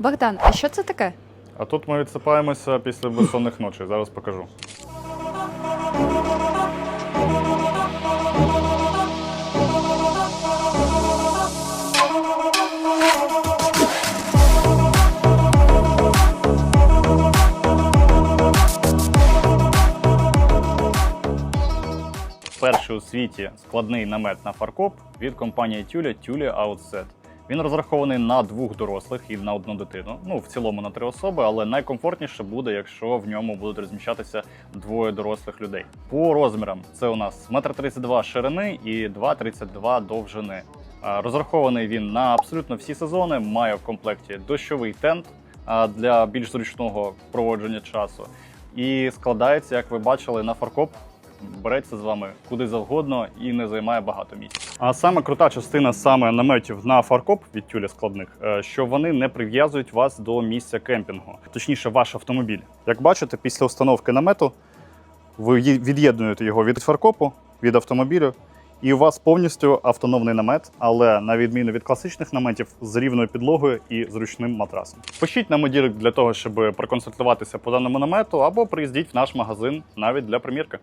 Богдан, а що це таке? А тут ми відсипаємося після безсонних ночей. Зараз покажу. Перший у світі складний намет на фаркоп від компанії Тюля Тюля Outset. Він розрахований на двох дорослих і на одну дитину. Ну, в цілому на три особи, але найкомфортніше буде, якщо в ньому будуть розміщатися двоє дорослих людей. По розмірам це у нас 1,32 м ширини і 2,32 довжини. Розрахований він на абсолютно всі сезони. Має в комплекті дощовий тент для більш зручного проводження часу. І складається, як ви бачили, на фаркоп береться з вами куди завгодно і не займає багато місця. А саме крута частина саме наметів на фаркоп від тюля складних, е, що вони не прив'язують вас до місця кемпінгу, точніше, ваш автомобіль. Як бачите, після установки намету ви від'єднуєте його від фаркопу, від автомобілю. І у вас повністю автономний намет, але на відміну від класичних наметів з рівною підлогою і зручним матрасом. Пишіть нам у дірект для того, щоб проконсультуватися по даному намету, або приїздіть в наш магазин навіть для примірки.